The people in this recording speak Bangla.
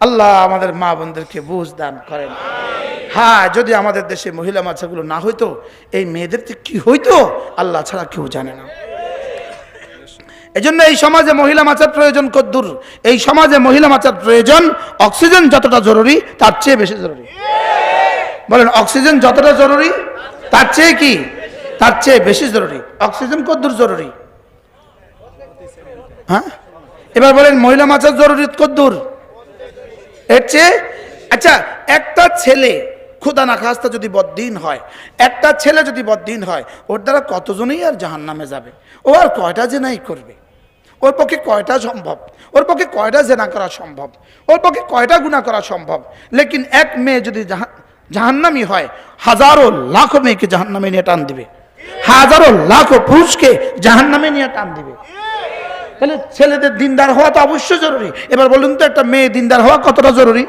আল্লাহ আমাদের মা বোনদেরকে বুঝ দান করেন। হ্যাঁ যদি আমাদের দেশে মহিলা মাছাগুলো না হইতো, এই মেয়েদের কি হইতো? আল্লাহ ছাড়া কেউ জানে না। এজন্য এই সমাজে মহিলা মাচার প্রয়োজন কদ্দুর। এই সমাজে মহিলা মাচার প্রয়োজন অক্সিজেন যতটা জরুরি, তার চেয়ে বেশি জরুরি। বলেন, অক্সিজেন যতটা জরুরি, তার চেয়ে কি? তার চেয়ে বেশি জরুরি। অক্সিজেন কদ্দুর জরুরি। হ্যাঁ? এবার বলেন, মহিলা মাচার জরুরি কদ্দুর। এর চেয়ে আচ্ছা একটা ছেলে খুদা না খাস্তা যদি বদ্দিন হয়, একটা ছেলে যদি বদ্দিন হয়, ওর দ্বারা কতজনই আর জাহান নামে যাবে? ও আর কয়টা জেনাই করবে? ওর পক্ষে কয়টা সম্ভব? ওর পক্ষে কয়টা জেনা করা সম্ভব? ওর পক্ষে কয়টা গুণা করা সম্ভব? লেকিন এক মেয়ে যদি জাহান জাহান্নামি হয়, হাজারো লাখো মেয়েকে জাহান্নামে নিয়ে টান দিবে। হাজারো লাখো পুরুষকে জাহান্নামে নিয়ে টান দিবে। তাহলে ছেলেদের দিনদার হওয়া তো অবশ্যই জরুরি। এবার বলুন তো, একটা মেয়ে দিনদার হওয়া কতটা জরুরি?